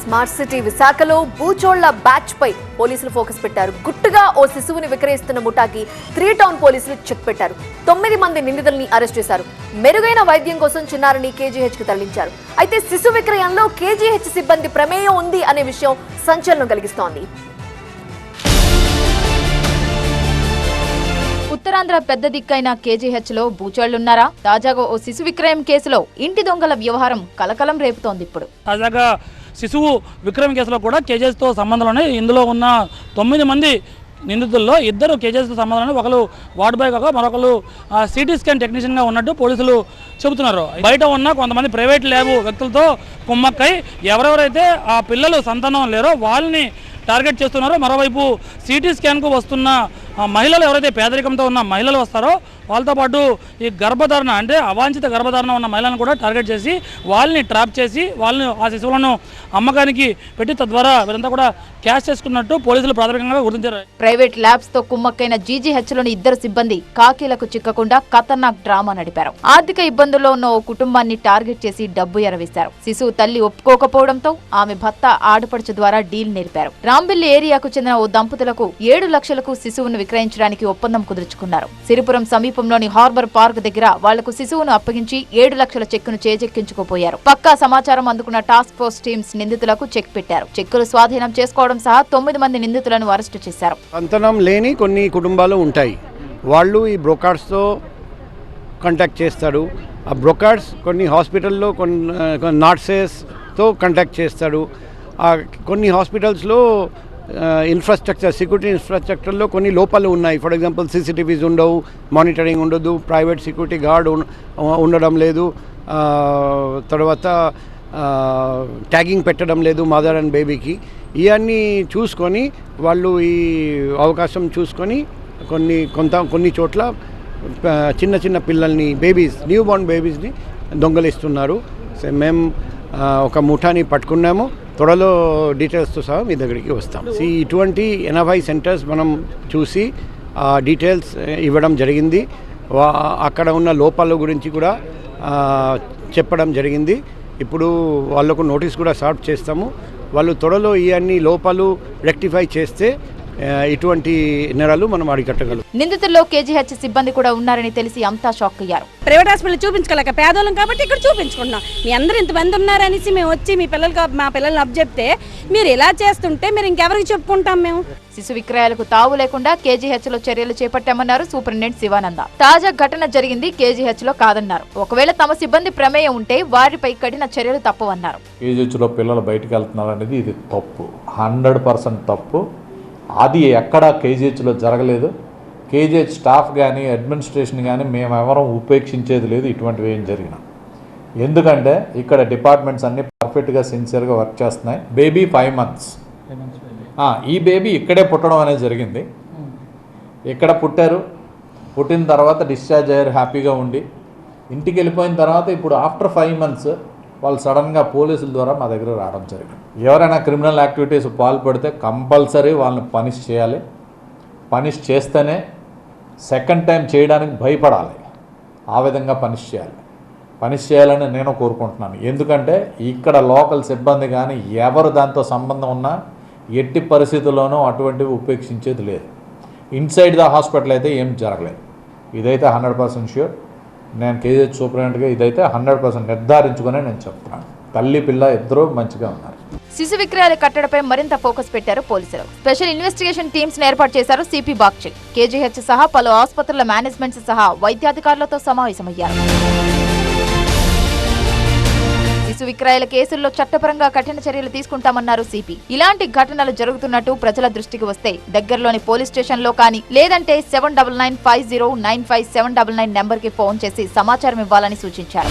Smart city విశాఖలో బూచోళ్ళ batch పై పోలీసులు focus పెట్టారు. గుట్టుగా ఓ శిశువుని విక్రయిస్తున్న ముఠాకి త్రీ టౌన్ పోలీసులు చెక్ పెట్టారు. తొమ్మిది మంది నిందితుల్ని అరెస్ట్ చేశారు. మెరుగైన వైద్యం కోసం చిన్నారిని కేజీహెచ్కి తరలించారు. అయితే శిశు విక్రయంలో కేజీహెచ్ సిబ్బంది ప్రమేయం ఉంది అనే విషయం సంచలనం కలిగిస్తోంది. ఉత్తరాంధ్ర పెద్ద దిక్కైన కేజీహెచ్లో బూచోళ్ళున్నారా తాజాగా ఓ శిశు విక్రయం కేసులో ఇంటి దొంగల వ్యవహారం కలకలం రేపుతోంది ఇప్పుడు. తాజాగా శిశువు విక్రమ్ కేసులో కూడా కేజెస్తో సంబంధాలు ఉన్నాయి. ఇందులో ఉన్న తొమ్మిది మంది నిందితుల్లో ఇద్దరు కేజెస్తో సంబంధాలు ఒకరు వార్డ్ బాయ్ కాక మరొకరు సిటీ స్కాన్ టెక్నీషియన్గా ఉన్నట్టు పోలీసులు చెబుతున్నారు. బయట ఉన్న కొంతమంది ప్రైవేట్ ల్యాబ్ వ్యక్తులతో కుమ్మక్కై ఎవరెవరైతే ఆ పిల్లలు సంతానం లేరో వాళ్ళని టార్గెట్ చేస్తున్నారో మరోవైపు సిటీ స్కాన్కు వస్తున్న ఆ మహిళలు ఎవరైతే పేదరికంతో ఉన్న మహిళలు వస్తారో వాళ్ళతో పాటు ఈ గర్భధారణ అంటే అవాంఛిత గర్భధారణ ఉన్న మహిళలను కూడా టార్గెట్ చేసి వాళ్ళని ట్రాప్ చేసి వాళ్ళని ఆ శిశువులను అమ్మకానికి పెట్టి తద్వారా వీరంతా కూడా క్యాష్ చేసుకున్నట్టు పోలీసులు ప్రాథమికంగా గుర్తించారు. ప్రైవేట్ ల్యాబ్స్తో కుమ్మక్కైన జీజీహెచ్లోని ఇద్దరు సిబ్బంది కాకీలకు చిక్కకుండా ఖతర్నాక్ డ్రామా నడిపారు. ఆర్థిక ఇబ్బందుల్లో ఉన్న ఓ కుటుంబాన్ని టార్గెట్ చేసి డబ్బు ఎరవేశారు. శిశువు తల్లి ఒప్పుకోకపోవడంతో ఆమె భర్త ఆడపడుచు ద్వారా డీల్ నేర్పారు. రాంబిల్లి ఏరియాకు చెందిన ఓ దంపతులకు ఏడు లక్షలకు శిశువును విక్రయించడానికి ఒప్పందం కుదుర్చుకున్నారు. సిరిపురం సమీపంలోని హార్బర్ పార్క్ దగ్గర వాళ్ళకు శిశువును అప్పగించి ఏడు లక్షల చెక్కును చేజెక్కించుకుపోయారు. పక్కా సమాచారం అందుకున్న టాస్క్ ఫోర్స్ టీమ్స్ నిందితులకు చెక్ పెట్టారు. చెక్కులు స్వాధీనం చేసుకోవడం సహా తొమ్మిది మంది నిందితులను అరెస్టు చేశారు. అంతనం లేని కొన్ని కుటుంబాలు ఉంటాయి. వాళ్ళు ఈ బ్రోకార్డ్స్తో కాంటాక్ట్ చేస్తారు ఆ బ్రోకార్డ్స్ కొన్ని హాస్పిటల్లో కొన్ని నాట్సెస్తో కాంటాక్ట్ చేస్తారు కొన్ని హాస్పిటల్స్లో ఇన్ఫ్రాస్ట్రక్చర్ సెక్యూరిటీ ఇన్ఫ్రాస్ట్రక్చర్లో కొన్ని లోపాలు ఉన్నాయి. ఫర్ ఎగ్జాంపుల్ సీసీటీవీస్ ఉండవు మానిటరింగ్ ఉండదు ప్రైవేట్ సెక్యూరిటీ గార్డ్ ఉండడం లేదు. తర్వాత ట్యాగింగ్ పెట్టడం లేదు మదర్ అండ్ బేబీకి ఇవన్నీ చూసుకొని వాళ్ళు ఈ అవకాశం చూసుకొని కొన్ని కొంత కొన్ని చోట్ల చిన్న చిన్న పిల్లల్ని బేబీస్ న్యూ బోర్న్ బేబీస్ని దొంగలిస్తున్నారు. సో మేము ఒక ముఠాని పట్టుకున్నాము. త్వరలో డీటెయిల్స్తో సహా మీ దగ్గరికి వస్తాం. సో ఇటువంటి ఎనభై సెంటర్స్ మనం చూసి ఆ డీటెయిల్స్ ఇవ్వడం జరిగింది. అక్కడ ఉన్న లోపాల గురించి కూడా చెప్పడం జరిగింది. ఇప్పుడు వాళ్ళకు నోటీస్ కూడా సర్వ్ చేస్తాము. వాళ్ళు త్వరలో ఈ అన్ని లోపాలు రెక్టిఫై చేస్తే ఇటువంటి నేరాలు మనం అరికట్టగలం నిందితుల్లో కేజీహెచ్ సిబ్బంది కూడా ఉన్నారని తెలిసి అంతా షాక్ అయ్యారు. ప్రైవేట్ హాస్పిటల్ చూపించుకోలేక పేదోళ్ళం కాబట్టి ఇక్కడ చూపించుకుంటున్నాం. మీ అందరు ఇంతమంది ఉన్నారనేసి మేము వచ్చి మీ పిల్లలకి మా పిల్లల్ని అప్ చెప్తే మీరు ఇలా చేస్తుంటే మీరు ఇంకెవరికి చెప్పుకుంటాం మేము? శిశు విక్రయాలకు తావు లేకుండా కేజీహెచ్లో చర్యలు చేపట్టామన్నారు సూపరింటెండెంట్ శివానంద. తాజా ఘటన జరిగింది కేజీహెచ్లో కాదన్నారు. ఒకవేళ తమ సిబ్బంది ప్రమేయం ఉంటే వారిపై కఠిన చర్యలు తప్పవన్నారు. కేజీహెచ్లో పిల్లలు బయటికి వెళ్తున్నారు అనేది ఇది తప్పు. హండ్రెడ్ పర్సెంట్ తప్పు. అది ఎక్కడ కేజీహెచ్లో జరగలేదు. కేజీహెచ్ స్టాఫ్ కానీ అడ్మినిస్ట్రేషన్ కానీ మేమెవరం ఉపేక్షించేది లేదు ఇటువంటివి ఏం జరిగిన. ఎందుకంటే ఇక్కడ డిపార్ట్మెంట్స్ అన్నీ పర్ఫెక్ట్గా సిన్సియర్గా వర్క్ చేస్తున్నాయి. Baby five months. ఈ బేబీ ఇక్కడే పుట్టడం అనేది జరిగింది. ఇక్కడ పుట్టారు? పుట్టిన తర్వాత డిశ్చార్జ్ అయ్యారు హ్యాపీగా ఉండి. ఇంటికి వెళ్ళిపోయిన తర్వాత ఇప్పుడు ఆఫ్టర్ ఫైవ్ మంత్స్ వాళ్ళు సడన్గా పోలీసుల ద్వారా మా దగ్గర రావడం జరిగింది. ఎవరైనా క్రిమినల్ యాక్టివిటీస్ పాల్పడితే కంపల్సరీ వాళ్ళని పనిష్ చేయాలి. పనిష్ చేస్తేనే సెకండ్ టైం చేయడానికి భయపడాలి. ఆ విధంగా పనిష్ చేయాలి. పనిష్ చేయాలని నేను కోరుకుంటున్నాను. ఎందుకంటే ఇక్కడ లోకల్ సిబ్బంది కానీ ఎవరు దాంతో సంబంధం ఉన్నా ఎట్టి పరిస్థితుల్లోనూ అటువంటివి ఉపేక్షించేది లేదు. ఇన్సైడ్ ద హాస్పిటల్ అయితే ఏం జరగలేదు. ఇదైతే హండ్రెడ్ పర్సెంట్ ష్యూర్. నేను కేజీహెచ్ సూపరింటెండెంట్గా ఇదైతే హండ్రెడ్ పర్సెంట్ నిర్ధారించుకునే నేను చెప్తున్నాను. తల్లి పిల్ల ఇద్దరూ మంచిగా ఉన్నారు. శిశు విక్రయాల కట్టడపై మరింత ఫోకస్ పెట్టారు పోలీసులు. స్పెషల్ ఇన్వెస్టిగేషన్ టీమ్స్ ఏర్పాటు చేశారు సిపి బాగ్చిల్ కేజీహెచ్ సహా పలు ఆసుపత్రుల మేనేజ్మెంట్స్ సహా వైద్యాధికారులతో సమావేశమయ్యారు. విక్రయాల కేసుల్లో చట్టపరంగా కఠిన చర్యలు తీసుకుంటామన్నారు సిపి. ఇలాంటి ఘటనలు జరుగుతున్నట్టు ప్రజల దృష్టికి వస్తే దగ్గరలోని పోలీస్ స్టేషన్లో కానీ లేదంటే seven double nine five zero nine five seven double nine నెంబర్కి ఫోన్ చేసి సమాచారం ఇవ్వాలని సూచించారు.